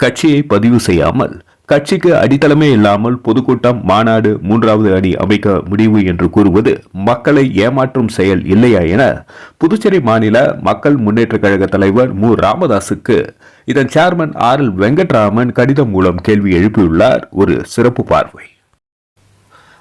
கட்சியை பதிவு செய்யாமல் கட்சிக்கு அடித்தளமே இல்லாமல் பொதுக்கூட்டம் மாநாடு மூன்றாவது அணி அமைக்க முடிவு என்று கூறுவது மக்களை ஏமாற்றும் செயல் இல்லையா என புதுச்சேரி மாநில மக்கள் முன்னேற்ற கழக தலைவர் மு. ராமதாசுக்கு இதன் சேர்மன் ஆர். எல். வெங்கட்ராமன் கடிதம் மூலம் கேள்வி எழுப்பியுள்ளார். ஒரு சிறப்பு பார்வை.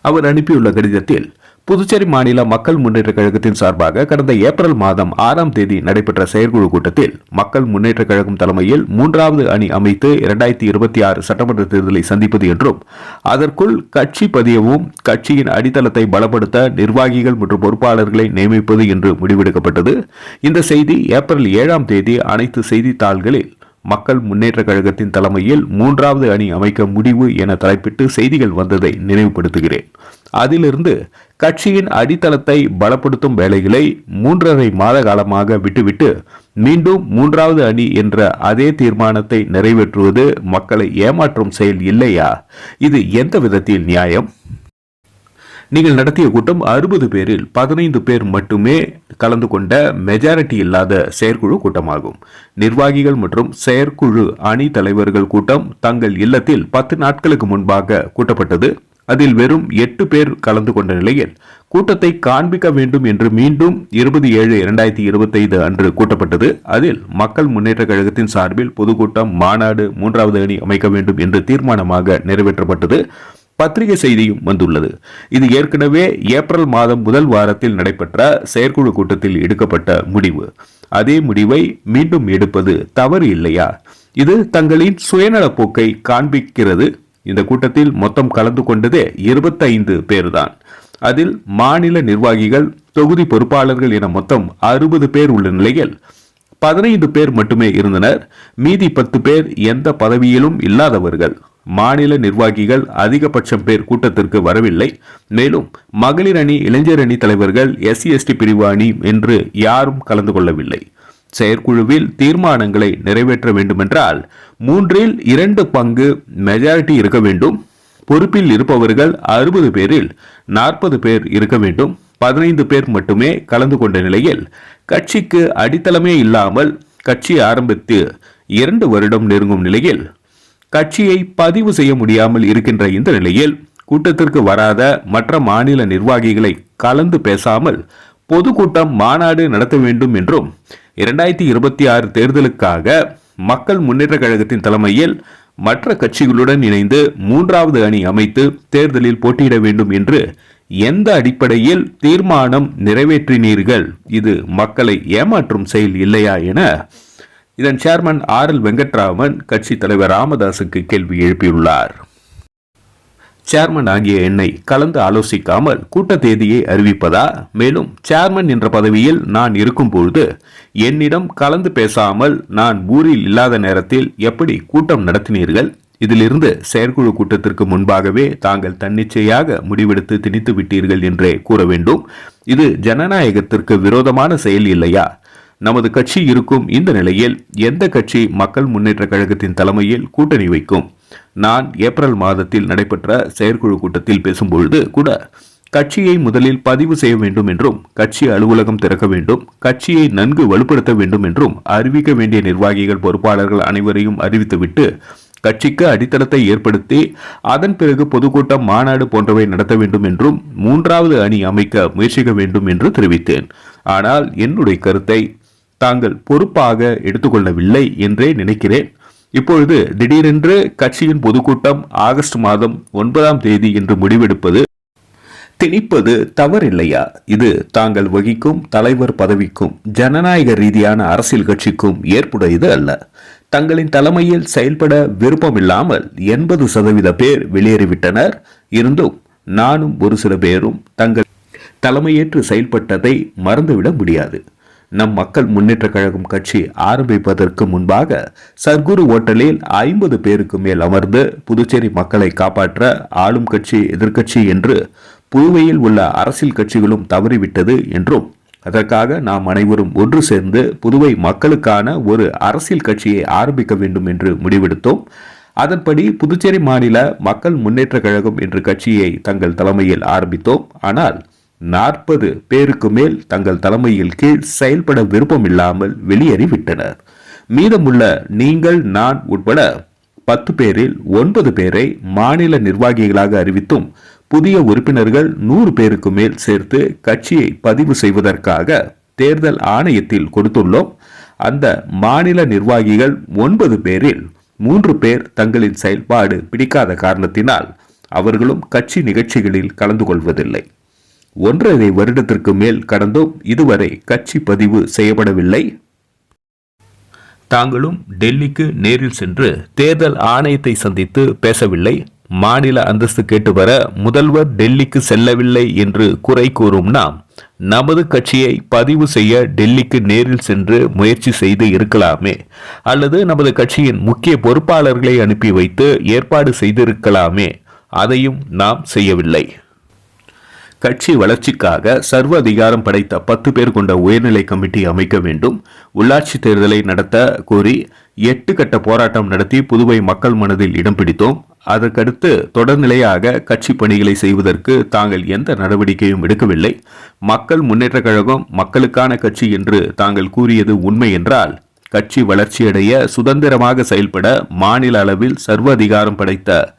அவர் அனுப்பியுள்ள கடிதத்தில் புதுச்சேரி மாநில மக்கள் முன்னேற்ற கழகத்தின் சார்பாக கடந்த ஏப்ரல் மாதம் ஆறாம் தேதி நடைபெற்ற செயற்குழு கூட்டத்தில் மக்கள் முன்னேற்ற கழகம் தலைமையில் மூன்றாவது அணி அமைத்து இரண்டாயிரத்தி இருபத்தி ஆறு சட்டமன்ற தேர்தலை சந்திப்பது என்றும் அதற்குள் கட்சி பதியவும் கட்சியின் அடித்தளத்தை பலப்படுத்த நிர்வாகிகள் மற்றும் பொறுப்பாளர்களை நியமிப்பது என்று முடிவெடுக்கப்பட்டது. இந்த செய்தி ஏப்ரல் ஏழாம் தேதி அனைத்து செய்தித்தாள்களில் மக்கள் முன்னேற்ற கழகத்தின் தலைமையில் மூன்றாவது அணி அமைக்க முடிவு என தலைப்பிட்டு செய்திகள் வந்ததை நினைவுபடுத்துகிறேன். அதிலிருந்து கட்சியின் அடித்தளத்தை பலப்படுத்தும் வேலைகளை மூன்றரை மாத காலமாக விட்டுவிட்டு மீண்டும் மூன்றாவது அணி என்ற அதே தீர்மானத்தை நிறைவேற்றுவது மக்களை ஏமாற்றும் செயல் இல்லையா? இது எந்த விதத்தில் நியாயம்? நீங்கள் நடத்திய கூட்டம் அறுபது பேரில் பதினைந்து பேர் மட்டுமே கலந்து கொண்ட மெஜாரிட்டி இல்லாத செயற்குழு கூட்டமாகும். நிர்வாகிகள் மற்றும் செயற்குழு அணி தலைவர்கள் கூட்டம் தங்கள் இல்லத்தில் பத்து நாட்களுக்கு முன்பாக கூட்டப்பட்டது. அதில் வெறும் எட்டு பேர் கலந்து கொண்ட நிலையில் கூட்டத்தை காண்பிக்க வேண்டும் என்று மீண்டும் இருபது ஏழு இரண்டாயிரத்தி இருபத்தைந்து அன்று கூட்டப்பட்டது. அதில் மக்கள் முன்னேற்ற கழகத்தின் சார்பில் பொதுக்கூட்டம் மாநாடு மூன்றாவது அணி அமைக்க வேண்டும் என்று தீர்மானமாக நிறைவேற்றப்பட்டது. பத்திரிகை செய்தியும் வந்துள்ளது. இது ஏற்கனவே ஏப்ரல் மாதம் முதல் வாரத்தில் நடைபெற்ற செயற்குழு கூட்டத்தில் எடுக்கப்பட்ட முடிவு. அதே முடிவை மீண்டும் எடுப்பது தவறு இல்லையா? இது தங்களின் சுயநலப் போக்கை காண்பிக்கிறது. இந்த கூட்டத்தில் மொத்தம் கலந்து கொண்டதே இருபத்தைந்து பேர்தான். அதில் மாநில நிர்வாகிகள் தொகுதி பொறுப்பாளர்கள் என மொத்தம் அறுபது பேர் உள்ள நிலையில் பதினைந்து பேர் மட்டுமே இருந்தனர். மீதி பத்து பேர் எந்த பதவியிலும் இல்லாதவர்கள். மாநில நிர்வாகிகள் அதிகபட்சம் பேர் கூட்டத்திற்கு வரவில்லை. மேலும் மகளிர் அணி இளைஞர் அணி தலைவர்கள் எஸ்சி எஸ்டி பிரிவு அணி என்று யாரும் கலந்து கொள்ளவில்லை. செயற்குழுவில் தீர்மானங்களை நிறைவேற்ற வேண்டுமென்றால் மூன்றில் இரண்டு பங்கு மெஜாரிட்டி இருக்க வேண்டும். பொறுப்பில் இருப்பவர்கள் அறுபது பேரில் நாற்பது பேர் இருக்க வேண்டும். பதினைந்து பேர் மட்டுமே கலந்து கொண்ட நிலையில் கட்சிக்கு அடித்தளமே இல்லாமல் கட்சி ஆரம்பித்து இரண்டு வருடம் நெருங்கும் நிலையில் கட்சியை பதிவு செய்ய முடியாமல் இருக்கின்ற இந்த நிலையில் கூட்டத்திற்கு வராத மற்ற மாநில நிர்வாகிகளை கலந்து பேசாமல் பொதுக்கூட்டம் மாநாடு நடத்த வேண்டும் என்றும் இரண்டாயிரத்தி இருபத்தி ஆறு தேர்தலுக்காக மக்கள் முன்னேற்ற கழகத்தின் தலைமையில் மற்ற கட்சிகளுடன் இணைந்து மூன்றாவது அணி அமைத்து தேர்தலில் போட்டியிட வேண்டும் என்று எந்த அடிப்படையில் தீர்மானம் நிறைவேற்றினீர்கள்? இது மக்களை ஏமாற்றும் செயல் இல்லையா என இதன் சேர்மன் ஆர் எல் வெங்கட்ராமன் கட்சி தலைவர் ராமதாசுக்கு கேள்வி எழுப்பியுள்ளார். சேர்மன் ஆகிய என்னை கலந்து ஆலோசிக்காமல் கூட்ட தேதியை அறிவிப்பதா? மேலும் சேர்மன் என்ற பதவியில் நான் இருக்கும்பொழுது என்னிடம் கலந்து பேசாமல் நான் ஊரில் இல்லாத நேரத்தில் எப்படி கூட்டம் நடத்தினீர்கள்? இதிலிருந்து செயற்குழு கூட்டத்திற்கு முன்பாகவே தாங்கள் தன்னிச்சையாக முடிவெடுத்து திணித்து விட்டீர்கள் என்றே கூற வேண்டும். இது ஜனநாயகத்திற்கு விரோதமான செயல் இல்லையா? நமது கட்சி இருக்கும் இந்த நிலையில் எந்த கட்சி மக்கள் முன்னேற்ற கழகத்தின் தலைமையில் கூட்டணி வைக்கும்? நான் ஏப்ரல் மாதத்தில் நடைபெற்ற செயற்குழு கூட்டத்தில் பேசும்பொழுது கூட கட்சியை முதலில் பதிவு செய்ய வேண்டும் என்றும் கட்சி அலுவலகம் திறக்க வேண்டும் கட்சியை நன்கு வலுப்படுத்த வேண்டும் என்றும் அறிவிக்க வேண்டிய நிர்வாகிகள் பொறுப்பாளர்கள் அனைவரையும் அறிவித்துவிட்டு கட்சிக்கு அடித்தளத்தை ஏற்படுத்தி அதன் பிறகு பொதுக்கூட்டம் மாநாடு போன்றவை நடத்த வேண்டும் என்றும் மூன்றாவது அணி அமைக்க முயற்சிக்க வேண்டும் என்று தெரிவித்தேன். ஆனால் என்னுடைய கருத்தை தாங்கள் பொறுப்பாக எடுத்துக்கொள்ளவில்லை என்றே நினைக்கிறேன். இப்பொழுது திடீரென்று கட்சியின் பொதுக்கூட்டம் ஆகஸ்ட் மாதம் ஒன்பதாம் தேதி என்று முடிவெடுப்பது திணிப்பது தவறில்லையா? இது தாங்கள் வகிக்கும் தலைவர் பதவிக்கும் ஜனநாயக ரீதியான அரசியல் கட்சிக்கும் ஏற்புடையது அல்ல. தங்களின் தலைமையில் செயல்பட விருப்பமில்லாமல் எண்பது சதவீத பேர் வெளியேறிவிட்டனர். இருந்தும் நானும் ஒரு சில பேரும் தங்கள் தலைமையேற்று செயல்பட்டதை மறந்துவிட முடியாது. நம் மக்கள் முன்னேற்ற கழகம் கட்சி ஆரம்பிப்பதற்கு முன்பாக சர்க்குரு ஓட்டலில் ஐம்பது பேருக்கு மேல் அமர்ந்து புதுச்சேரி மக்களை காப்பாற்ற ஆளும் கட்சி எதிர்க்கட்சி என்று புதுவையில் உள்ள அரசியல் கட்சிகளும் தவறிவிட்டது என்றும் அதற்காக நாம் அனைவரும் ஒன்று சேர்ந்து புதுவை மக்களுக்கான ஒரு அரசியல் கட்சியை ஆரம்பிக்க வேண்டும் என்று முடிவெடுத்தோம். அதன்படி புதுச்சேரி மாநில மக்கள் முன்னேற்ற கழகம் என்ற கட்சியை தங்கள் தலைமையில் ஆரம்பித்தோம். ஆனால் நாற்பது பேருக்கு மேல் தங்கள் தலைமையில் கீழ் செயல்பட விருப்பமில்லாமல் வெளியேறிவிட்டனர். மீதமுள்ள நீங்கள் நான் உட்பட பத்து பேரில் ஒன்பது பேரை மாநில நிர்வாகிகளாக அறிவித்தும் புதிய உறுப்பினர்கள் நூறு பேருக்கு மேல் சேர்த்து கட்சியை பதிவு செய்வதற்காக தேர்தல் ஆணையத்தில் கொடுத்துள்ளோம். அந்த மாநில நிர்வாகிகள் ஒன்பது பேரில் மூன்று பேர் தங்களின் செயல்பாடு பிடிக்காத காரணத்தினால் அவர்களும் கட்சி நிகழ்ச்சிகளில் கலந்து கொள்வதில்லை. ஒன்றரை வருடத்திற்கு மேல் கடந்தும் இதுவரை கட்சி பதிவு செய்யப்படவில்லை. தாங்களும் டெல்லிக்கு நேரில் சென்று தேர்தல் ஆணையத்தை சந்தித்து பேசவில்லை. மாநில அந்தஸ்து கேட்டு வர முதல்வர் டெல்லிக்கு செல்லவில்லை என்று குறை கூறும் நாம் நமது கட்சியை பதிவு செய்ய டெல்லிக்கு நேரில் சென்று முயற்சி செய்து இருக்கலாமே. அல்லது நமது கட்சியின் முக்கிய பொறுப்பாளர்களை அனுப்பி வைத்து ஏற்பாடு செய்திருக்கலாமே. அதையும் நாம் செய்யவில்லை. கட்சி வளர்ச்சிக்காக சர்வ அதிகாரம் படைத்த பத்து பேர் கொண்ட உயர்நிலை கமிட்டி அமைக்க வேண்டும். உள்ளாட்சி தேர்தலை நடத்த கோரி எட்டு கட்ட போராட்டம் நடத்தி புதுவை மக்கள் மனதில் இடம் பிடித்தோம். அதற்கடுத்து தொடர்நிலையாக கட்சி பணிகளை செய்வதற்கு தாங்கள் எந்த நடவடிக்கையும் எடுக்கவில்லை. மக்கள் முன்னேற்றக் கழகம் மக்களுக்கான கட்சி என்று தாங்கள் கூறியது உண்மை என்றால் கட்சி வளர்ச்சியடைய சுதந்திரமாக செயல்பட மாநில அளவில் சர்வ அதிகாரம் படைத்த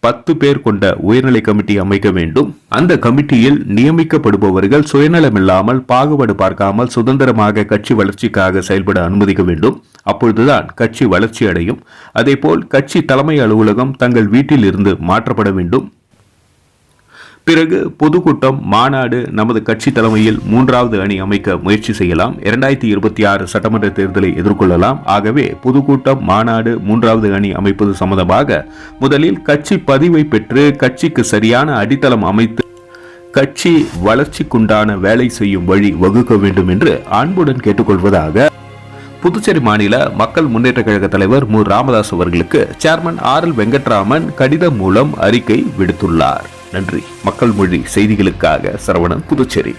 பத்து பேர் கொண்ட உயர்நிலை கமிட்டி அமைக்க வேண்டும். அந்த கமிட்டியில் நியமிக்கப்படுபவர்கள் சுயநலமில்லாமல் பாகுபாடு பார்க்காமல் சுதந்திரமாக கட்சி வளர்ச்சிக்காக செயல்பட அனுமதிக்க வேண்டும். அப்பொழுதுதான் கட்சி வளர்ச்சி அடையும். அதேபோல் கட்சி தலைமை அலுவலகம் தங்கள் வீட்டில் இருந்து மாற்றப்பட வேண்டும். பிறகு பொதுக்கூட்டம் மாநாடு நமது கட்சி தலைமையில் மூன்றாவது அணி அமைக்க முயற்சி செய்யலாம். இரண்டாயிரத்தி இருபத்தி ஆறு சட்டமன்ற தேர்தலை எதிர்கொள்ளலாம். ஆகவே பொதுக்கூட்டம் மாநாடு மூன்றாவது அணி அமைப்பது சம்பந்தமாக முதலில் கட்சி பதிவை பெற்று கட்சிக்கு சரியான அடித்தளம் அமைத்து கட்சி வளர்ச்சிக்குண்டான வேலை செய்யும் வழி வகுக்க வேண்டும் என்று அன்புடன் கேட்டுக்கொள்வதாக புதுச்சேரி மாநில மக்கள் முன்னேற்ற கழக தலைவர் மு. ராமதாஸ் அவர்களுக்கு சேர்மன் ஆர். எல். வெங்கட்ராமன் கடிதம் மூலம் அறிக்கை விடுத்துள்ளார். நன்றி. மக்கள் மொழி செய்திகளுக்காக சரவணன் புதுச்சேரி.